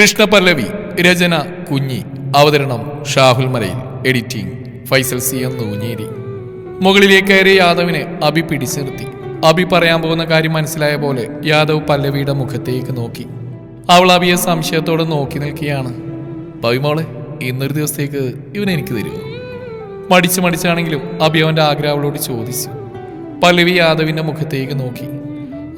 കൃഷ്ണ പല്ലവി രചന കുഞ്ഞി അവതരണം Shahul Malayil editing Faisal C M Noonjeri. മുകളിലേക്ക് കയറിയ യാദവിനെ അബി പിടിച്ചു നിർത്തി അബി പറയാൻ പോകുന്ന കാര്യം മനസ്സിലായ പോലെ യാദവ് പല്ലവിയുടെ മുഖത്തേക്ക് നോക്കി. അവൾ അബിയെ സംശയത്തോടെ നോക്കി നിൽക്കുകയാണ്. പവിമോളെ ഇന്നൊരു ദിവസത്തേക്ക് ഇവൻ എനിക്ക് തരുമോ? മടിച്ചു മടിച്ചാണെങ്കിലും അബി അവന്റെ ആഗ്രഹം അവളോട് ചോദിച്ചു. പല്ലവി യാദവിന്റെ മുഖത്തേക്ക് നോക്കി.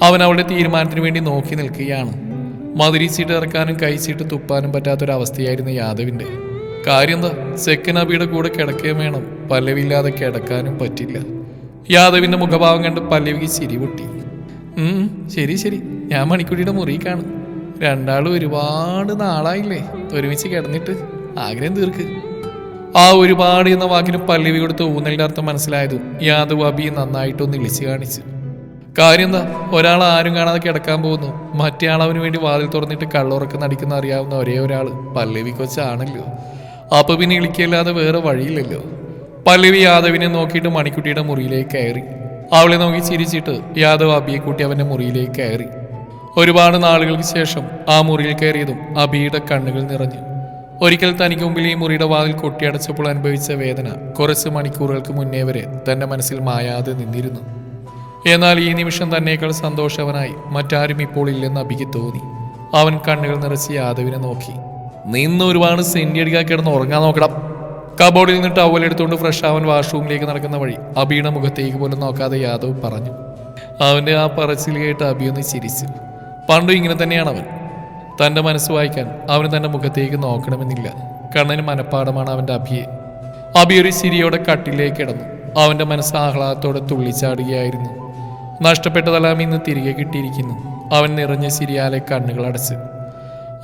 അവൻ അവളുടെ തീരുമാനത്തിന് വേണ്ടി നോക്കി നിൽക്കുകയാണ്. മധുരിച്ചിട്ട് ഇറക്കാനും കഴിച്ചിട്ട് തുപ്പാനും പറ്റാത്തൊരവസ്ഥയായിരുന്നു യാദവിന്റെ. കാര്യം എന്താ സെക്കൻ അബിയുടെ കൂടെ കിടക്കുകയും വേണം. പല്ലവില്ലാതെ കിടക്കാനും പറ്റില്ല. യാദവിന്റെ മുഖഭാവം കണ്ട് പല്ലവിക്ക് ചിരി പൊട്ടി. ശരി ശരി. ഞാൻ മണിക്കുട്ടിയുടെ മുറി കാണും. രണ്ടാളും ഒരുപാട് നാളായില്ലേ ഒരുമിച്ച് കിടന്നിട്ട്. ആഗ്രഹം തീർക്ക്. ആ ഒരുപാട് എന്ന വാക്കിന് പല്ലവി കൊടുത്ത് ഊന്നലിന്റെ അർത്ഥം മനസ്സിലായതും യാദവ് അബി നന്നായിട്ടൊന്ന് ഇളിച്ചു കാണിച്ചു. കാര്യം എന്താ? ഒരാൾ ആരും കാണാതെ കിടക്കാൻ പോകുന്നു. മറ്റേ ആൾ വേണ്ടി വാതിൽ തുറന്നിട്ട് കള്ളുറക്കം നടിക്കുന്ന അറിയാവുന്ന ഒരേ ഒരാൾ പല്ലവി കൊച്ചാണല്ലോ. അപ്പൊ പിന്നെ ഇളിക്കല്ലാതെ വേറെ വഴിയില്ലല്ലോ. പല്ലവി യാദവിനെ നോക്കിയിട്ട് മണിക്കുട്ടിയുടെ മുറിയിലേക്ക് കയറി. അവളെ നോക്കി ചിരിച്ചിട്ട് യാദവ് അബിയെ കൂട്ടി അവന്റെ മുറിയിലേക്ക് കയറി. ഒരുപാട് നാളുകൾക്ക് ശേഷം ആ മുറിയിൽ കയറിയതും അബിയുടെ കണ്ണുകൾ നിറഞ്ഞു. ഒരിക്കൽ തനിക്ക് മുമ്പിൽ ഈ മുറിയുടെ വാതിൽ കൊട്ടിയടച്ചപ്പോൾ അനുഭവിച്ച വേദന കുറച്ച് മണിക്കൂറുകൾക്ക് മുന്നേ വരെ തന്റെ മനസ്സിൽ മായാതെ നിന്നിരുന്നു. എന്നാൽ ഈ നിമിഷം തന്നേക്കാൾ സന്തോഷവനായി മറ്റാരും ഇപ്പോൾ ഇല്ലെന്ന് അബിക്ക് തോന്നി. അവൻ കണ്ണുകൾ നിറച്ച് യാദവിനെ നോക്കി. നിന്ന് ഒരുപാട് സെന്റി അടിക്കാൻ കിടന്ന് ഉറങ്ങാൻ നോക്കണം. കബോർഡിൽ നിന്ന് ടവൽ എടുത്തുകൊണ്ട് ഫ്രഷ് അവൻ വാഷ്റൂമിലേക്ക് നടക്കുന്ന വഴി അബിയുടെ മുഖത്തേക്ക് പോലും നോക്കാതെ യാദവ് പറഞ്ഞു. അവന്റെ ആ പറച്ചിൽ കേട്ട് അബി ഒന്ന് ചിരിച്ചു. പണ്ടും ഇങ്ങനെ തന്നെയാണ് അവൻ. തന്റെ മനസ്സ് വായിക്കാൻ അവന് തന്റെ മുഖത്തേക്ക് നോക്കണമെന്നില്ല. കണ്ണന് മനപ്പാടമാണ് അവന്റെ അഭിയെ അബി ഒരു ചിരിയോടെ കട്ടിലേക്ക് കിടന്നു. അവന്റെ മനസ്സ് ആഹ്ലാദത്തോടെ തുള്ളിച്ചാടുകയായിരുന്നു. നഷ്ടപ്പെട്ടതെല്ലാം ഇന്ന് തിരികെ കിട്ടിയിരിക്കുന്നു. അവൻ നിറഞ്ഞ സിരിയാലെ കണ്ണുകൾ അടച്ച്.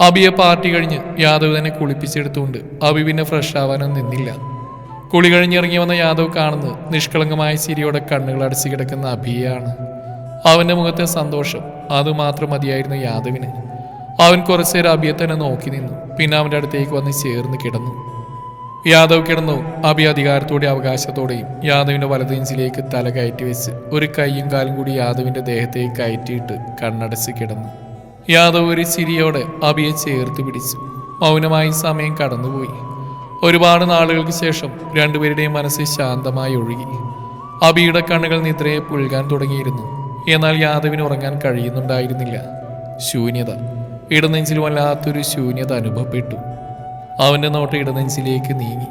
അബിയെ പാർട്ടി കഴിഞ്ഞ് യാദവ് തന്നെ കുളിപ്പിച്ചെടുത്തുകൊണ്ട് അബി പിന്നെ ഫ്രഷ് ആവാനും നിന്നില്ല. കുളി കഴിഞ്ഞിറങ്ങി വന്ന യാദവ് കാണുന്നത് നിഷ്കളങ്കമായ സിരിയോടെ കണ്ണുകൾ അടച്ചു കിടക്കുന്ന അബിയാണ് അവന്റെ മുഖത്തെ സന്തോഷം അതുമാത്രം മതിയായിരുന്നു യാദവിന്. അവൻ കുറച്ചേരം അബിയെ തന്നെ നോക്കി നിന്നു. പിന്നെ അവന്റെ അടുത്തേക്ക് വന്ന് ചേർന്ന് കിടന്നു. യാദവ് കിടന്നു. അബി അധികാരത്തോടെ അവകാശത്തോടെയും യാദവിന്റെ വലതിഞ്ചിലേക്ക് തല കയറ്റി വെച്ച് ഒരു കൈയും കാലും കൂടി യാദവിന്റെ ദേഹത്തെ കയറ്റിയിട്ട് കണ്ണടച്ച് കിടന്നു. യാദവ് ഒരു ചിരിയോടെ അബിയെ ചേർത്ത് പിടിച്ചു. മൗനമായി സമയം കടന്നുപോയി. ഒരുപാട് നാളുകൾക്ക് ശേഷം രണ്ടുപേരുടെയും മനസ്സ് ശാന്തമായി ഒഴുകി. അബിയുടെ കണ്ണുകൾ നിദ്രയെ പുൽകാൻ തുടങ്ങിയിരുന്നു. എന്നാൽ യാദവിന് ഉറങ്ങാൻ കഴിയുന്നുണ്ടായിരുന്നില്ല. ശൂന്യത. ഇടനെഞ്ചിൽ വല്ലാത്തൊരു ശൂന്യത അനുഭവപ്പെട്ടു. അവന്റെ നോട്ട് ഇടനെഞ്ചിലേക്ക് നീങ്ങി.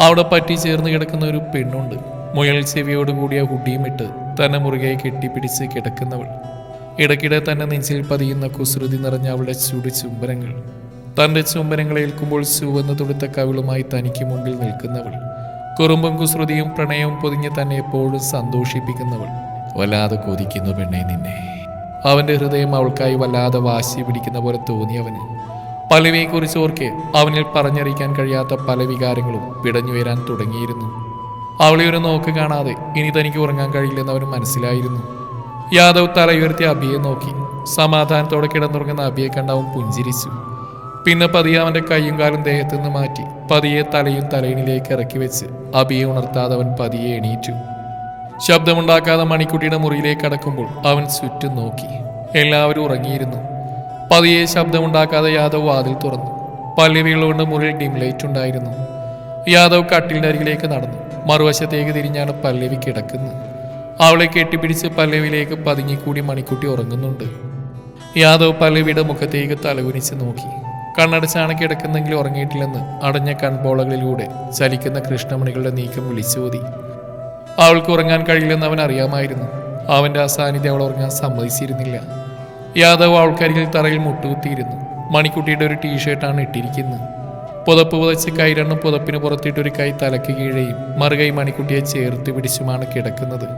അവിടെ പറ്റി ചേർന്ന് കിടക്കുന്ന ഒരു പെണ്ണുണ്ട്. മുയൽ ചെവിയോട് കൂടിയ ഹുഡിയും ഇട്ട് തന്നെ മുറുകെ കെട്ടിപ്പിടിച്ച് കിടക്കുന്നവൾ. ഇടയ്ക്കിടെ തന്നെ നെഞ്ചിൽ പതിയുന്ന കുസൃതി നിറഞ്ഞ അവളുടെ ചുടു ചുംബനങ്ങൾ. തന്റെ ചുംബനങ്ങൾ ഏൽക്കുമ്പോൾ ചുവന്ന് തുടുത്ത കവിളുമായി തനിക്ക് മുമ്പിൽ നിൽക്കുന്നവൾ. കുറുമ്പും കുസൃതിയും പ്രണയവും പൊതിഞ്ഞ് തന്നെ എപ്പോഴും സന്തോഷിപ്പിക്കുന്നവൾ. വല്ലാതെ കൊതിക്കുന്നു പെണ്ണെ നിന്നെ. അവന്റെ ഹൃദയം അവൾക്കായി വല്ലാതെ വാശി പിടിക്കുന്ന പോലെ തോന്നി അവന് പലവിയെക്കുറിച്ച് ഓർക്കെ അവനിൽ പറഞ്ഞറിയിക്കാൻ കഴിയാത്ത പല വികാരങ്ങളും പിടഞ്ഞു വരാൻ തുടങ്ങിയിരുന്നു. അവളെ ഒരു നോക്ക് കാണാതെ ഇനി തനിക്ക് ഉറങ്ങാൻ കഴിയില്ലെന്ന് അവന് മനസ്സിലായിരുന്നു. യാദവ് തലയുയർത്തി അബിയെ നോക്കി. സമാധാനത്തോടെ കിടന്നുറങ്ങുന്ന അബിയെ കണ്ട് അവൻ പുഞ്ചിരിച്ചു. പിന്നെ പതിയെ അവന്റെ കൈയും കാലും ദേഹത്തു നിന്ന് മാറ്റി പതിയെ തലയും തലയിണിലേക്ക് ഇറക്കി വെച്ച് അബിയെ ഉണർത്താതെ അവൻ പതിയെ എണീറ്റു. ശബ്ദമുണ്ടാക്കാതെ മണിക്കുട്ടിയുടെ മുറിയിലേക്ക് കടക്കുമ്പോൾ അവൻ ചുറ്റും നോക്കി. എല്ലാവരും ഉറങ്ങിയിരുന്നു. പതിയെ ശബ്ദമുണ്ടാക്കാതെ യാദവ് വാതിൽ തുറന്നു. പല്ലവികളുകൊണ്ട് മുറിയിൽ ഡിം ലൈറ്റ് ഉണ്ടായിരുന്നു. യാദവ് കട്ടിലിന്റെ അരികിലേക്ക് നടന്നു. മറുവശത്തേക്ക് തിരിഞ്ഞാണ് പല്ലവി കിടക്കുന്നത്. അവളെ കെട്ടിപ്പിടിച്ച് പല്ലവിയിലേക്ക് പതുങ്ങിക്കൂടി മണിക്കുട്ടി ഉറങ്ങുന്നുണ്ട്. യാദവ് പല്ലവിയുടെ മുഖത്തേക്ക് തലകുനിച്ച് നോക്കി. കണ്ണടച്ചാണ് കിടക്കുന്നെങ്കിൽ ഉറങ്ങിയിട്ടില്ലെന്ന് അടഞ്ഞ കൺപോളകളിലൂടെ ചലിക്കുന്ന കൃഷ്ണമണികളുടെ നീക്കം വിളിച്ചോതി അവൾക്ക് ഉറങ്ങാൻ കഴിയില്ലെന്ന് അവൻ അറിയാമായിരുന്നു. അവന്റെ അസാന്നിധ്യം അവൾ ഉറങ്ങാൻ സമ്മതിച്ചിരുന്നില്ല. യാദവ് ആൾക്കാരിൽ തറയിൽ മുട്ടുകുത്തിയിരുന്നു. മണിക്കുട്ടിയുടെ ഒരു ടീഷർട്ടാണ് ഇട്ടിരിക്കുന്നത്. പുതപ്പ് പുതച്ച് കൈ രണ്ടും പുതപ്പിന് പുറത്തിട്ട് ഒരു കൈ തലക്ക് കീഴെയും മറുകൈ മണിക്കുട്ടിയെ ചേർത്ത് പിടിച്ചുമാണ് കിടക്കുന്നത്.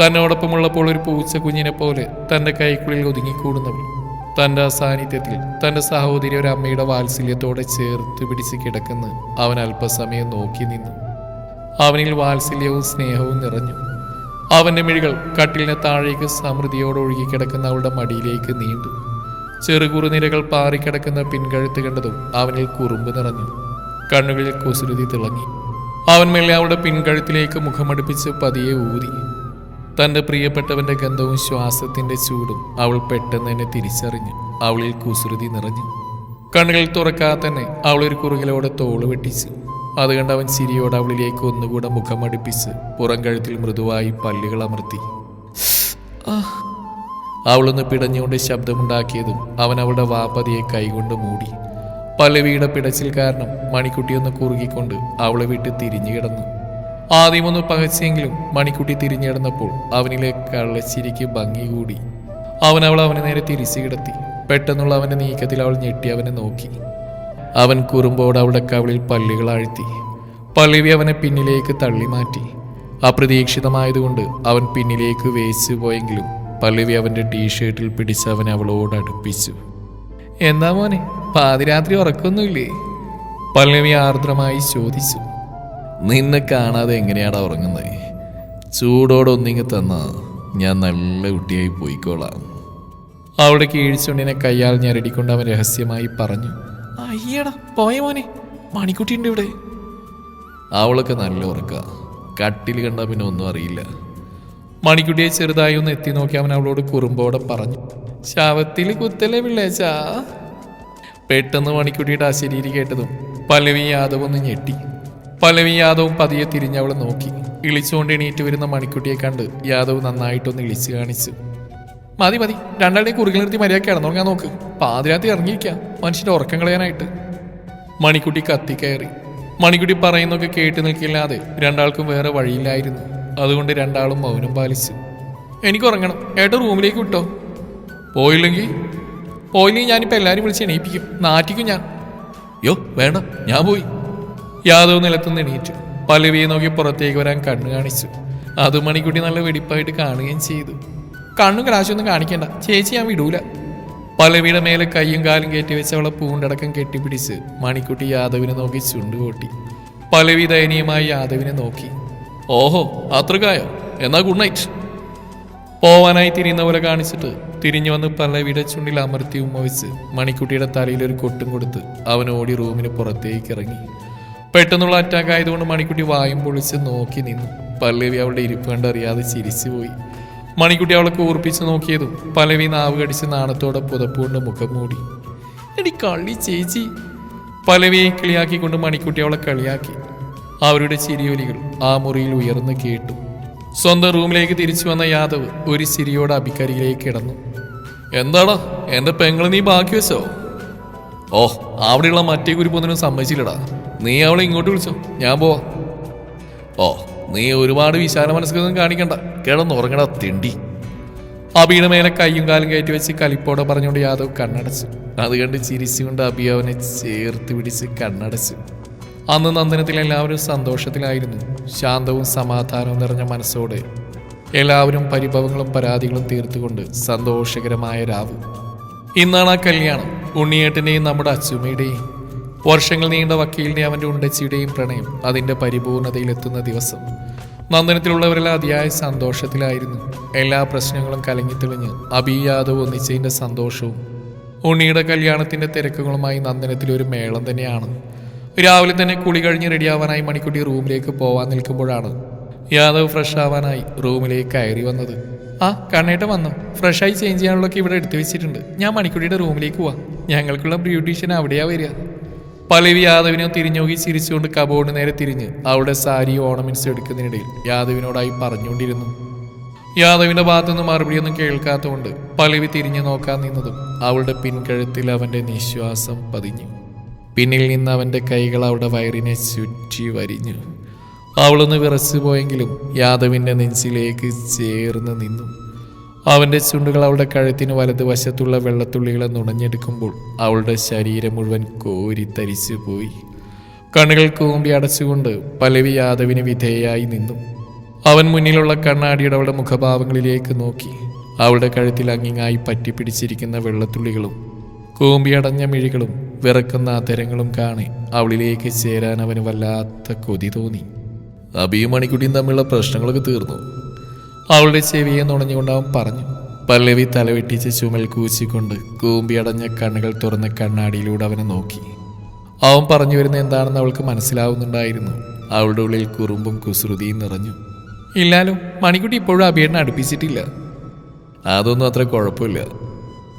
തന്നോടൊപ്പമുള്ളപ്പോൾ ഒരു പൂച്ച കുഞ്ഞിനെ പോലെ തന്റെ കൈക്കുള്ളിൽ ഒതുങ്ങിക്കൂടുന്നവൾ. തന്റെ അസാന്നിധ്യത്തിൽ തന്റെ സഹോദരി ഒരു അമ്മയുടെ വാത്സല്യത്തോടെ ചേർത്ത് പിടിച്ച് കിടക്കുന്ന അവൻ അല്പസമയം നോക്കി നിന്നു. അവനിൽ വാത്സല്യവും സ്നേഹവും നിറഞ്ഞു. അവന്റെ മിഴികൾ കട്ടിലിന് താഴേക്ക് സമൃദ്ധിയോടെ ഒഴുകിക്കിടക്കുന്ന അവളുടെ മടിയിലേക്ക് നീണ്ടു. ചെറുകുറുനിരകൾ പാറിക്കിടക്കുന്ന പിൻകഴുത്ത് കണ്ടതും അവനിൽ കുറുമ്പ് നിറഞ്ഞു. കണ്ണുകളിൽ കുസൃതി തിളങ്ങി. അവൻ മെല്ലെ അവളുടെ പിൻകഴുത്തിലേക്ക് മുഖമടുപ്പിച്ച് പതിയെ ഊതി. തന്റെ പ്രിയപ്പെട്ടവന്റെ ഗന്ധവും ശ്വാസത്തിന്റെ ചൂടും അവൾ പെട്ടെന്ന് തന്നെ തിരിച്ചറിഞ്ഞു. അവളിൽ കുസൃതി നിറഞ്ഞു. കണ്ണുകൾ തുറക്കാതെ തന്നെ അവളൊരു കുറുകിലോടെ തോൾ വെട്ടിച്ചു. അത് കണ്ട് അവൻ സിരിയോട് അവളിലേക്ക് ഒന്നുകൂടെ മുഖമടുപ്പിച്ച് പുറം കഴുത്തിൽ മൃദുവായി പല്ലുകൾ അമർത്തി. അവളൊന്ന് പിടഞ്ഞുകൊണ്ട് ശബ്ദമുണ്ടാക്കിയതും അവൻ അവളുടെ വാപ്പതിയെ കൈകൊണ്ട് മൂടി. പല്ലവിയുടെ പിടച്ചിൽ കാരണം മണിക്കുട്ടിയൊന്ന് കുറുകിക്കൊണ്ട് അവളെ വിട്ട് തിരിഞ്ഞു കിടന്നു. ആദ്യമൊന്ന് പകച്ചെങ്കിലും മണിക്കുട്ടി തിരിഞ്ഞു കിടന്നപ്പോൾ അവനിലെ കള്ളച്ചിരിക്ക് ഭംഗി കൂടി. അവൻ അവൾ അവനെ നേരെ തിരിച്ചു കിടത്തി. പെട്ടെന്നുള്ള അവന്റെ നീക്കത്തിൽ അവൾ ഞെട്ടി അവനെ നോക്കി. അവൻ കുറുമ്പോട് അവളുടെ കവിളിൽ പല്ലുകൾ ആഴ്ത്തി. പള്ളിവി അവനെ പിന്നിലേക്ക് തള്ളി മാറ്റി. അപ്രതീക്ഷിതമായതുകൊണ്ട് അവൻ പിന്നിലേക്ക് വേച്ചു പോയെങ്കിലും പള്ളിവി അവന്റെ ടീഷർട്ടിൽ പിടിച്ച് അവനെ അവളോട് അടുപ്പിച്ചു. എന്താ മോനെ പാതിരാത്രി ഉറക്കൊന്നുമില്ലേ? പള്ളിവി ആർദ്രമായി ചോദിച്ചു. നിന്നെ കാണാതെ എങ്ങനെയാണ് ഉറങ്ങുന്നത് ചൂടോടെ ഒന്നിങ്ങ് തന്ന ഞാൻ നല്ല കുട്ടിയായി പോയിക്കോളാം. അവളുടെ കീഴ്ച്ചുണ്ടിനെ കയ്യാൽ ഞെരടിക്കൊണ്ട് അവൻ രഹസ്യമായി പറഞ്ഞു. അയ്യടാ പോയ മോനെ. മണിക്കുട്ടിയുണ്ട് ഇവിടെ. അവളൊക്കെ നല്ല ഉറക്ക. കട്ടിൽ കണ്ട പിന്നെ ഒന്നും അറിയില്ല. മണിക്കുട്ടിയെ ചെറുതായി ഒന്ന് എത്തി നോക്കി അവൻ അവളോട് കുറുമ്പോടെ പറഞ്ഞു ശവത്തിൽ കുത്തലേ പിള്ളേച്ചാ. പെട്ടെന്ന് മണിക്കുട്ടിയുടെ അശരീരി കേട്ടതും പല്ലവി യാദവ് ഒന്ന് ഞെട്ടി. പല്ലവി യാദവും പതിയെ തിരിഞ്ഞ് അവളെ നോക്കി. ഇളിച്ചുകൊണ്ട് എണീറ്റ് വരുന്ന മണിക്കുട്ടിയെ കണ്ട് യാദവ് നന്നായിട്ടൊന്ന് ഇളിച്ചു കാണിച്ചു. മതി മതി. രണ്ടാളുടെയും കുറുകിൽ നിർത്തി മര്യാദ കിടന്നുറങ്ങാൻ നോക്ക്. പാതിരാത്തി ഇറങ്ങിയിരിക്കാം. മനുഷ്യന്റെ ഉറക്കം കളയാനായിട്ട്. മണിക്കുട്ടി കത്തി കയറി. മണിക്കുട്ടി പറയുന്നൊക്കെ കേട്ട് നിൽക്കില്ലാതെ രണ്ടാൾക്കും വേറെ വഴിയില്ലായിരുന്നു. അതുകൊണ്ട് രണ്ടാളും മൗനം പാലിച്ചു. എനിക്ക് ഉറങ്ങണം. ഏട്ടോ റൂമിലേക്ക് വിട്ടോ? പോയില്ലെങ്കിൽ പോയില്ലെങ്കിൽ ഞാനിപ്പോൾ എല്ലാവരും വിളിച്ച് എണീപ്പിക്കും. നാറ്റിക്കും ഞാൻ. യോ വേണ്ട. ഞാൻ പോയി. യാദവ് നിലത്തുനിന്ന് എണീറ്റു പലവിയെ നോക്കി പുറത്തേക്ക് വരാൻ കണ്ണു കാണിച്ചു. അത് മണിക്കുട്ടി നല്ല വെടിപ്പായിട്ട് കാണുകയും ചെയ്തു. കണ്ണും കാശൊന്നും കാണിക്കണ്ട. ചേച്ചി ഞാൻ വിടൂല. പലവിയുടെ മേലെ കൈയും കാലും കയറ്റി വെച്ച് അവളെ പൂണ്ടടക്കം കെട്ടിപ്പിടിച്ച് മണിക്കുട്ടി യാദവിനെ നോക്കി ചുണ്ടുകൂട്ടി. പലവി ദയനീയമായി യാദവിനെ നോക്കി. ഓഹോ അത്രക്കായോ എന്നാ ഗുഡ് നൈറ്റ് പോവാനായി തിരിയുന്ന പോലെ കാണിച്ചിട്ട് തിരിഞ്ഞു വന്ന് പല്ലവിയുടെ ചുണ്ടിൽ അമർത്തി ഉമ്മ വെച്ച് മണിക്കുട്ടിയുടെ തലയിൽ ഒരു കൊട്ടും കൊടുത്ത് അവൻ ഓടി റൂമിന് പുറത്തേക്ക് ഇറങ്ങി. പെട്ടെന്നുള്ള അറ്റാക്ക് ആയതുകൊണ്ട് മണിക്കുട്ടി വായും പൊളിച്ച് നോക്കി നിന്നു. പല്ലവി അവളുടെ ഇരിപ്പ് കണ്ടറിയാതെ ചിരിച്ചു പോയി മണിക്കുട്ടി അവളെ കൂർപ്പിച്ച് നോക്കിയതും പലവി നാവ് കടിച്ച് നാണത്തോടെ പുതപ്പുകൊണ്ട് മുഖം മൂടി. എടി കള്ളി ചേച്ചി. പലവിയെ കിളിയാക്കിക്കൊണ്ട് മണിക്കുട്ടി അവളെ കളിയാക്കി. അവരുടെ ചിരിയൊലികൾ ആ മുറിയിൽ ഉയർന്നു കേട്ടു. സ്വന്തം റൂമിലേക്ക് തിരിച്ചു വന്ന യാദവ് ഒരു ചിരിയോടെ അഭിക്കരിയിലേക്ക് കിടന്നു. എന്താടാ എന്റെ പെങ്ങളെ നീ ബാക്കി വെച്ചോ? ഓ അവിടെയുള്ള മറ്റേ കുരിപ്പൊന്നിനും സമ്മതിച്ചില്ലടാ. നീ അവളെ ഇങ്ങോട്ട് വിളിച്ചോ. ഞാൻ പോവാ. ഓ നീ ഒരുപാട് വിശാല മനസ്സൊന്നും കാണിക്കണ്ട. കിടന്നുറങ്ങണ തിണ്ടി. അബിയുടെ മേലെ കയ്യും കാലും കയറ്റി വെച്ച് കലിപ്പോടെ പറഞ്ഞുകൊണ്ട് യാദവ് കണ്ണടച്ചു. അത് കണ്ട് ചിരിച്ചുകൊണ്ട് അബി അവനെ ചേർത്ത് പിടിച്ച് കണ്ണടച്ചു. അന്ന് നന്ദനത്തിൽ എല്ലാവരും സന്തോഷത്തിലായിരുന്നു. ശാന്തവും സമാധാനവും നിറഞ്ഞ മനസ്സോടെ എല്ലാവരും പരിഭവങ്ങളും പരാതികളും തീർത്തുകൊണ്ട് സന്തോഷകരമായ രാവ്. ഇന്നാണ് ആ കല്യാണം. ഉണ്ണിയേട്ടന്റെയും നമ്മുടെ അച്ചുമ്മയുടെയും വർഷങ്ങൾ നീണ്ട വക്കീലിന്റെ അവന്റെ ഉണ്ടച്ചിയുടെയും പ്രണയം അതിന്റെ പരിപൂർണതയിലെത്തുന്ന ദിവസം. നന്ദനത്തിലുള്ളവരെല്ലാം അതിയായ സന്തോഷത്തിലായിരുന്നു. എല്ലാ പ്രശ്നങ്ങളും കലങ്ങിത്തെളിഞ്ഞ് അബി യാദവ് ഒന്നിച്ചതിന്റെ സന്തോഷവും ഉണ്ണിയുടെ കല്യാണത്തിന്റെ തിരക്കുകളുമായി നന്ദനത്തിൽ ഒരു മേളം തന്നെയാണ്. രാവിലെ തന്നെ കുളി കഴിഞ്ഞ് റെഡിയാവാനായി മണിക്കുട്ടി റൂമിലേക്ക് പോവാൻ നിൽക്കുമ്പോഴാണ് യാദവ് ഫ്രഷ് ആവാനായി റൂമിലേക്ക് കയറി വന്നത്. ആ കണ്ണേട്ട വന്നു. ഫ്രഷായി ചേഞ്ച് ചെയ്യാനുള്ളതൊക്കെ ഇവിടെ എടുത്തു വെച്ചിട്ടുണ്ട്. ഞാൻ മണിക്കുട്ടിയുടെ റൂമിലേക്ക് പോവാം. ഞങ്ങൾക്കുള്ള ബ്യൂട്ടീഷ്യൻ അവിടെയാ വരിക. പലവി യാദവിനെ തിരിഞ്ഞു നോക്കി ചിരിച്ചുകൊണ്ട് കബോർഡ് നേരെ തിരിഞ്ഞ് അവളുടെ സാരി ഓർണമെന്റ്സ് എടുക്കുന്നതിനിടയിൽ യാദവിനോടായി പറഞ്ഞുകൊണ്ടിരുന്നു. യാദവിന്റെ ഭാഗത്തുനിന്ന് മറുപടിയൊന്നും കേൾക്കാത്തതുകൊണ്ട് പലവി തിരിഞ്ഞു നോക്കാൻ നിന്നതും അവളുടെ പിൻകഴുത്തിൽ അവന്റെ നിശ്വാസം പതിഞ്ഞു. പിന്നിൽ നിന്ന് അവന്റെ കൈകൾ അവളുടെ വയറിനെ ചുറ്റി വരിഞ്ഞു. അവളൊന്ന് വിറച്ചു പോയെങ്കിലും യാദവിന്റെ നെഞ്ചിലേക്ക് ചേർന്ന് നിന്നു. അവന്റെ ചുണ്ടുകൾ അവളുടെ കഴുത്തിന് വലതുവശത്തുള്ള വെള്ളത്തുള്ളികളെ നുണഞ്ഞെടുക്കുമ്പോൾ അവളുടെ ശരീരം മുഴുവൻ കോരിത്തരിച്ചു പോയി കണ്ണുകൾ കൂമ്പി അടച്ചുകൊണ്ട് പലവി യാദവിന് വിധേയായി നിന്നു. അവൻ മുന്നിലുള്ള കണ്ണാടിയുടെ അവളുടെ മുഖഭാവങ്ങളിലേക്ക് നോക്കി. അവളുടെ കഴുത്തിൽ അങ്ങിങ്ങായി പറ്റിപ്പിടിച്ചിരിക്കുന്ന വെള്ളത്തുള്ളികളും കൂമ്പിയടഞ്ഞ മിഴികളും വിറക്കുന്ന അതരങ്ങളും കാണി അവളിലേക്ക് ചേരാൻ അവന് വല്ലാത്ത കൊതി തോന്നി. അബിയും മണിക്കുട്ടിയും തമ്മിലുള്ള പ്രശ്നങ്ങളൊക്കെ തീർന്നു. അവളുടെ ചെവിയെ നുണഞ്ഞുകൊണ്ട് അവൻ പറഞ്ഞു പല്ലവി തലവെട്ടിച്ച് ചുമൽ കൂച്ചിക്കൊണ്ട് കൂമ്പിയടഞ്ഞ കണ്ണുകൾ തുറന്ന കണ്ണാടിയിലൂടെ അവനെ നോക്കി. അവൻ പറഞ്ഞു വരുന്ന എന്താണെന്ന് അവൾക്ക് മനസ്സിലാവുന്നുണ്ടായിരുന്നു. അവളുടെ ഉള്ളിൽ കുറുമ്പും കുസൃതിയും നിറഞ്ഞു. ഇല്ലാലോ മണിക്കുട്ടി ഇപ്പോഴും അഭിയേട്ടനെ അടുപ്പിച്ചിട്ടില്ല. അതൊന്നും അത്ര കുഴപ്പമില്ല.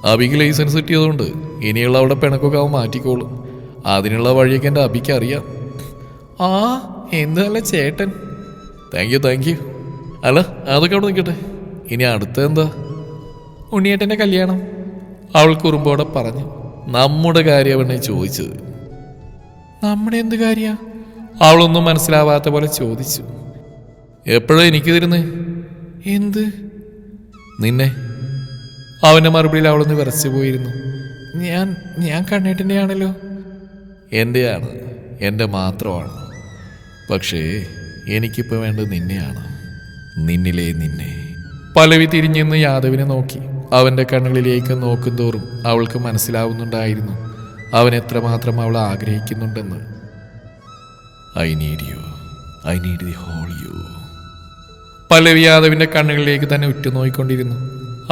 അബിക്ക് ലൈസൻസ് കിട്ടിയതുകൊണ്ട് ഇനിയുള്ള അവളുടെ പിണക്കൊക്കെ അവൻ മാറ്റിക്കോളും. അതിനുള്ള വഴിയൊക്കെ എന്റെ അബിക്ക് അറിയാം. ആ എന്ത് നല്ല ചേട്ടൻ. താങ്ക് യു താങ്ക് യു അല്ല അതൊക്കെ അവിടെ നിൽക്കട്ടെ. ഇനി അടുത്ത എന്താ? ഉണ്ണിയേട്ടന്റെ കല്യാണം. അവൾ കുറുമ്പോടെ പറഞ്ഞു നമ്മുടെ കാര്യമാണ് ചോദിച്ചത്. നമ്മുടെ എന്ത് കാര്യ? അവളൊന്നും മനസ്സിലാവാത്ത പോലെ ചോദിച്ചു എപ്പോഴാ എനിക്ക് തരുന്നേ? എന്ത്? നിന്നെ. അവന്റെ മറുപടിയിൽ അവളൊന്ന് വിറച്ചു പോയിരുന്നു ഞാൻ ഞാൻ കണ്ണേട്ടന്റെ ആണല്ലോ എന്റെയാണ് എന്റെ മാത്രമാണ്. പക്ഷേ എനിക്കിപ്പോൾ വേണ്ടത് നിന്നെയാണ്. നിന്നിലെ നിന്നെ. പലവി തിരിഞ്ഞെന്ന് യാദവിനെ നോക്കി. അവന്റെ കണ്ണുകളിലേക്ക് നോക്കുന്തോറും അവൾക്ക് മനസ്സിലാവുന്നുണ്ടായിരുന്നു. അവൻ എത്രമാത്രം അവൾ ആഗ്രഹിക്കുന്നുണ്ടെന്ന്. I need you I need the whole you Pallavi യാദവിന്റെ കണ്ണുകളിലേക്ക് തന്നെ ഉറ്റുനോയിക്കൊണ്ടിരുന്നു.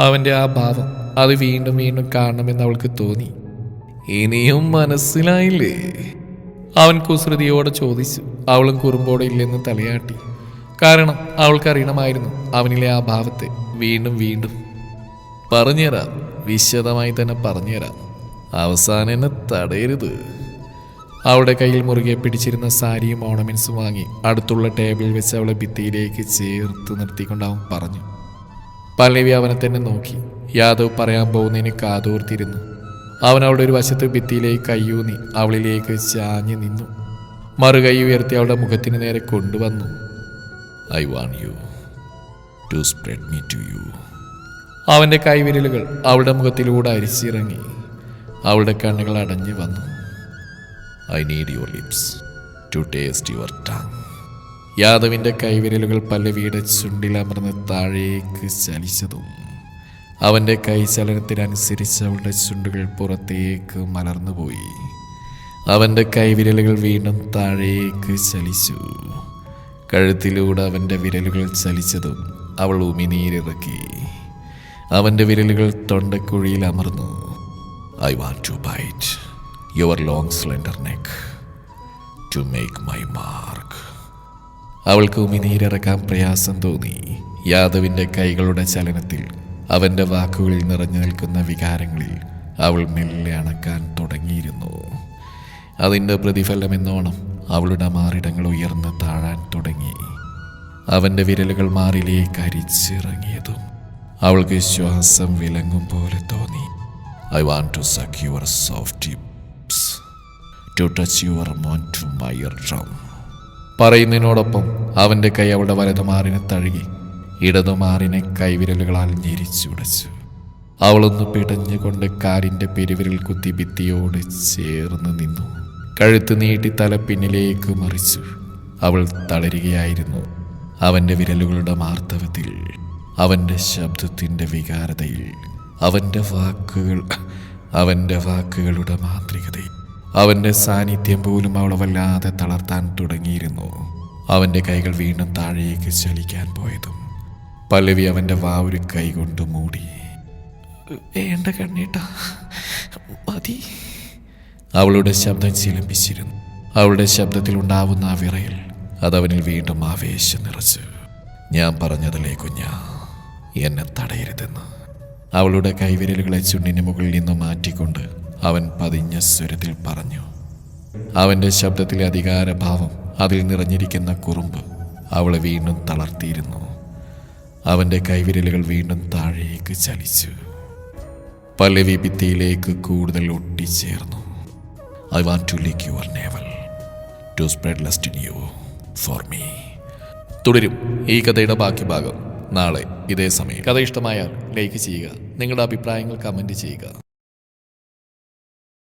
അവന്റെ ആ ഭാവം അത് വീണ്ടും വീണ്ടും കാണണമെന്ന് അവൾക്ക് തോന്നി. ഇനിയും മനസ്സിലായില്ലേ? അവൻ കുസൃതിയോടെ ചോദിച്ചു. അവളും കുറുമ്പോടെ ഇല്ലെന്ന് തലയാട്ടി. കാരണം അവൾക്കറിയണമായിരുന്നു അവനിലെ ആ ഭാവത്തെ വീണ്ടും വീണ്ടും പറഞ്ഞുതരാം. വിശദമായി തന്നെ പറഞ്ഞുതരാം. അവസാനം എന്നെ തടയരുത്. അവളുടെ കയ്യിൽ മുറുകെ പിടിച്ചിരുന്ന സാരിയും ഓണമെൻസും വാങ്ങി അടുത്തുള്ള ടേബിളിൽ വെച്ച് അവളെ ഭിത്തിയിലേക്ക് ചേർത്ത് നിർത്തിക്കൊണ്ട് അവൻ പറഞ്ഞു. പല്ലവി അവനെ തന്നെ നോക്കി. യാദവ് പറയാൻ പോകുന്നതിന് കാതോർത്തിരുന്നു. അവൻ അവളുടെ ഒരു വശത്ത് ഭിത്തിയിലേക്ക് കയ്യൂന്നി അവളിലേക്ക് ചാഞ്ഞു നിന്നു. മറുകൈ ഉയർത്തി അവളുടെ മുഖത്തിന് നേരെ കൊണ്ടുവന്നു. I want you to spread me to you അവന്റെ കൈവിരലുകൾ അവളുടെ മുഖത്തിലൂടെ അരിച്ചിറങ്ങി. അവളുടെ കണ്ണുകൾ അടഞ്ഞു വന്നു. I need your lips to taste your tongue യാദവിന്റെ കൈവിരലുകൾ പല്ലവിയുടെ ചുണ്ടിലമർന്ന് താഴേക്ക് ചലിച്ചതും അവന്റെ കൈ ചലനത്തിനനുസരിച്ച് അവളുടെ ചുണ്ടുകൾ പുറത്തേക്ക് മലർന്നുപോയി. അവന്റെ കൈവിരലുകൾ വീണ്ടും താഴേക്ക് ചലിച്ചു. കഴുത്തിലൂടെ അവന്റെ വിരലുകൾ ചലിച്ചതും അവൾ ഉമിനീരിറക്കി. അവന്റെ വിരലുകൾ തൊണ്ടക്കുഴിയിൽ അമർന്നു. I want to bite your long slender neck to make my mark അവൾക്ക് ഉമിനീരിറക്കാൻ പ്രയാസം തോന്നി. യാദവിന്റെ കൈകളുടെ ചലനത്തിൽ അവന്റെ വാക്കുകളിൽ നിറഞ്ഞു നിൽക്കുന്ന വികാരങ്ങളിൽ അവൾ മെല്ലെ അണക്കാൻ തുടങ്ങിയിരുന്നു. അതിന്റെ പ്രതിഫലമെന്നോണം അവളുടെ മാറിടങ്ങൾ ഉയർന്ന് താഴാൻ തുടങ്ങി. അവന്റെ വിരലുകൾ മാറിലേക്ക് അരിച്ചിറങ്ങിയതും അവൾക്ക് ശ്വാസം വിലങ്ങും പോലെ തോന്നി. I want to suck your soft tips to touch your moan to my drum പറയുന്നതിനോടൊപ്പം അവന്റെ കൈ അവളുടെ വലതുമാറിനെ തഴുകി ഇടതുമാറിനെ കൈവിരലുകളാൽ ഞെരിച്ചുടച്ചു അവളൊന്ന് പിടഞ്ഞുകൊണ്ട് കാലിന്റെ പെരുവിരൽ കുത്തി ഭിത്തിയോട് ചേർന്ന് നിന്നു. കഴുത്ത് നീട്ടി തല പിന്നിലേക്ക് മറിച്ചു. അവൾ തളരുകയായിരുന്നു. അവന്റെ വിരലുകളുടെ മാർത്തവത്തിൽ അവന്റെ ശബ്ദത്തിന്റെ വികാരതയിൽ അവന്റെ വാക്കുകൾ അവന്റെ വാക്കുകളുടെ മാന്ത്രികതയിൽ. അവന്റെ സാന്നിധ്യം പോലും അവളെ വല്ലാതെ തളർത്താൻ തുടങ്ങിയിരുന്നു. അവന്റെ കൈകൾ വീണ്ടും താഴേക്ക് ചലിക്കാൻ പോയതും പല്ലവി അവന്റെ വാ ഒരു കൈ കൊണ്ട് മൂടി വേണ്ട കണ്ണേട്ട മതി. അവളുടെ ശബ്ദം ചിലമ്പിച്ചിരുന്നു അവളുടെ ശബ്ദത്തിൽ ഉണ്ടാവുന്ന ആ വിറയിൽ അതവനിൽ വീണ്ടും ആവേശം നിറച്ച്. ഞാൻ പറഞ്ഞതല്ലേ കുഞ്ഞ എന്നെ തടയരുതെന്ന്. അവളുടെ കൈവിരലുകളെ ചുണ്ടിന് മുകളിൽ നിന്ന് മാറ്റിക്കൊണ്ട് അവൻ പതിഞ്ഞ സ്വരത്തിൽ പറഞ്ഞു. അവന്റെ ശബ്ദത്തിലെ അധികാരഭാവം അതിൽ നിറഞ്ഞിരിക്കുന്ന കുറുമ്പ് അവളെ വീണ്ടും തളർത്തിയിരുന്നു. അവന്റെ കൈവിരലുകൾ വീണ്ടും താഴേക്ക് ചലിച്ചു. പല്ലവി ഭിത്തിയിലേക്ക് കൂടുതൽ ഒട്ടിച്ചേർന്നു. I want to lick your navel to spread lust in you for me തുടരും ഈ കഥയുടെ ബാക്കി ഭാഗം. നാളെ ഇതേ സമയം. കഥ ഇഷ്ടമായാൽ ലൈക്ക് ചെയ്യുക. നിങ്ങളുടെ അഭിപ്രായങ്ങൾ കമന്റ് ചെയ്യുക.